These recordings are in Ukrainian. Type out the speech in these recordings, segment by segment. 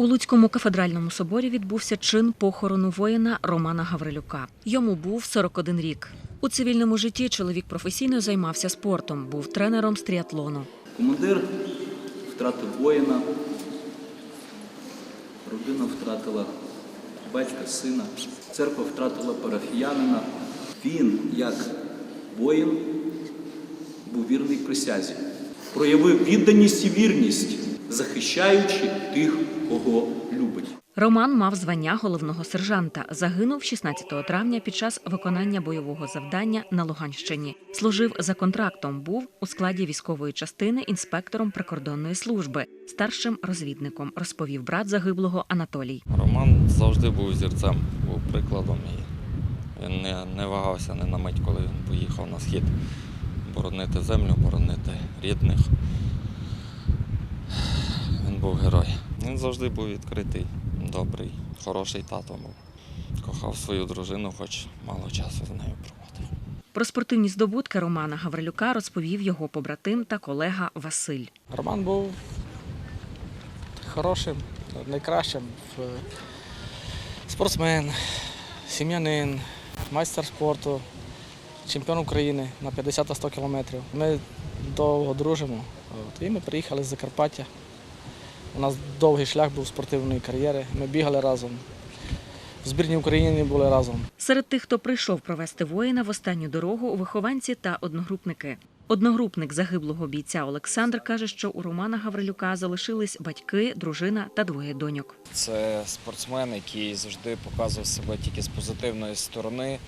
У Луцькому кафедральному соборі відбувся чин похорону воїна Романа Гаврилюка. Йому був 41 рік. У цивільному житті чоловік професійно займався спортом, був тренером з тріатлону. Командир втратив воїна, родина втратила батька, сина, церква втратила парафіянина. Він, як воїн, був вірний присязі, проявив відданість і вірність, захищаючи тих, кого любить. Роман мав звання головного сержанта. Загинув 16 травня під час виконання бойового завдання на Луганщині. Служив за контрактом. Був у складі військової частини інспектором прикордонної служби, старшим розвідником, розповів брат загиблого Анатолій. Роман завжди був зірцем, був прикладом і він не, не вагався не на мить, коли він поїхав на схід боронити землю, боронити рідних. Він був герой. Він завжди був відкритий, добрий, хороший тато був. Кохав свою дружину, хоч мало часу з нею проводив. Про спортивні здобутки Романа Гаврилюка розповів його побратим та колега Василь. Роман був хорошим, найкращим е, спортсмен, сім'янин, майстер спорту, чемпіон України на 50-100 кілометрів. Ми довго дружимо. І ми приїхали з Закарпаття. У нас довгий шлях був спортивної кар'єри. Ми бігали разом. В збірній Україні були разом. Серед тих, хто прийшов провести воїна в останню дорогу, вихованці та одногрупники. Одногрупник загиблого бійця Олександр каже, що у Романа Гаврилюка залишились батьки, дружина та двоє доньок. Це спортсмен, який завжди показував себе тільки з позитивної сторони,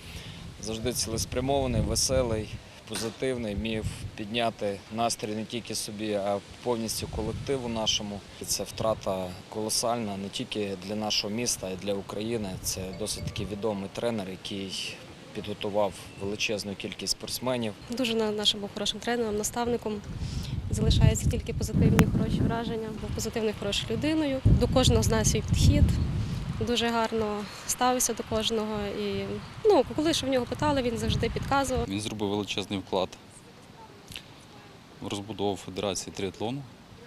завжди цілеспрямований, веселий, позитивний, вмів підняти настрій не тільки собі, а повністю колективу нашому. Це втрата колосальна не тільки для нашого міста, а й для України. Це досить таки відомий тренер, який підготував величезну кількість спортсменів. Дуже нашим був хорошим тренером, наставником. Залишаються тільки позитивні, хороші враження. Був позитивною, хорошою людиною. До кожного знає свій підхід. Дуже гарно ставився до кожного. І ну, коли що в нього питали, він завжди підказував. Він зробив величезний вклад в розбудову Федерації тріатлону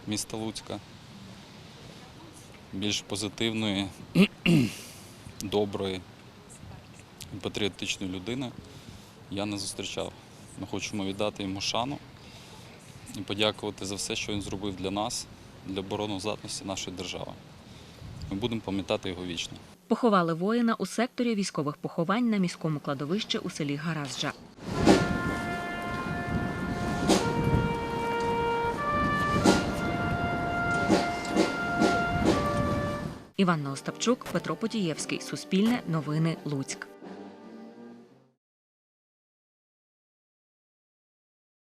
міста Луцька. Більш позитивної, доброї і патріотичної людини я не зустрічав. Ми хочемо віддати йому шану і подякувати за все, що він зробив для нас, для обороноздатності нашої держави. Ми будемо пам'ятати його вічно. Поховали воїна у секторі військових поховань на міському кладовищі у селі Гаразджа. Іванна Остапчук, Петро Потієвський. Суспільне новини Луцьк.